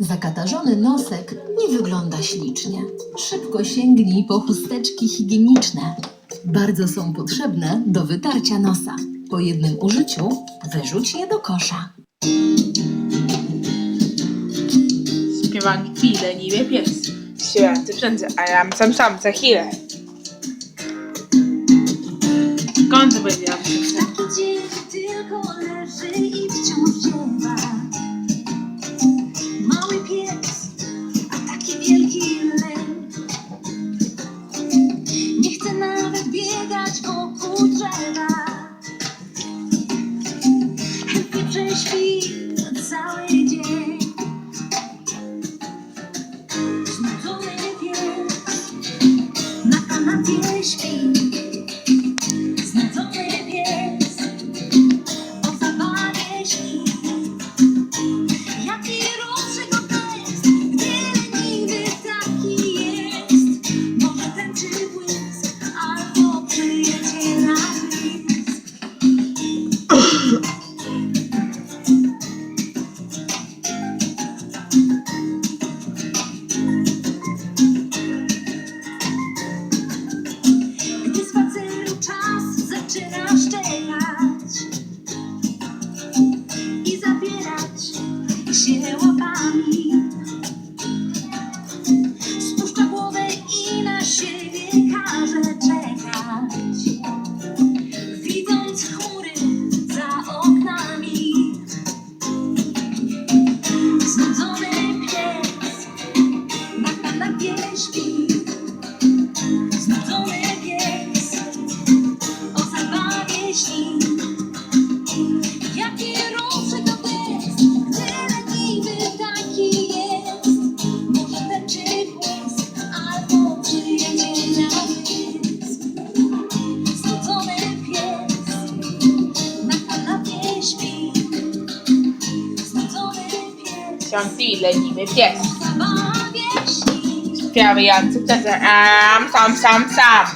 Zakatarzony nosek nie wygląda ślicznie. Szybko sięgnij po chusteczki higieniczne. Bardzo są potrzebne do wytarcia nosa. Po jednym użyciu wyrzuć je do kosza. Śpiewanki leniwie pies. Śpiewający wszędzie, a ja sam sam za chwilę. Skąd chcę? Taki dzień tylko leży i wciąż ziewa. Biegać wokół drzewa. Chętnie prześpi cały dzień. Znudzony pies na kanapie śpi. 感我把你。Pies Śpiewający leniwy pies. o zabawie śni. Śpiewający wszędzie, a ja sam sam sam.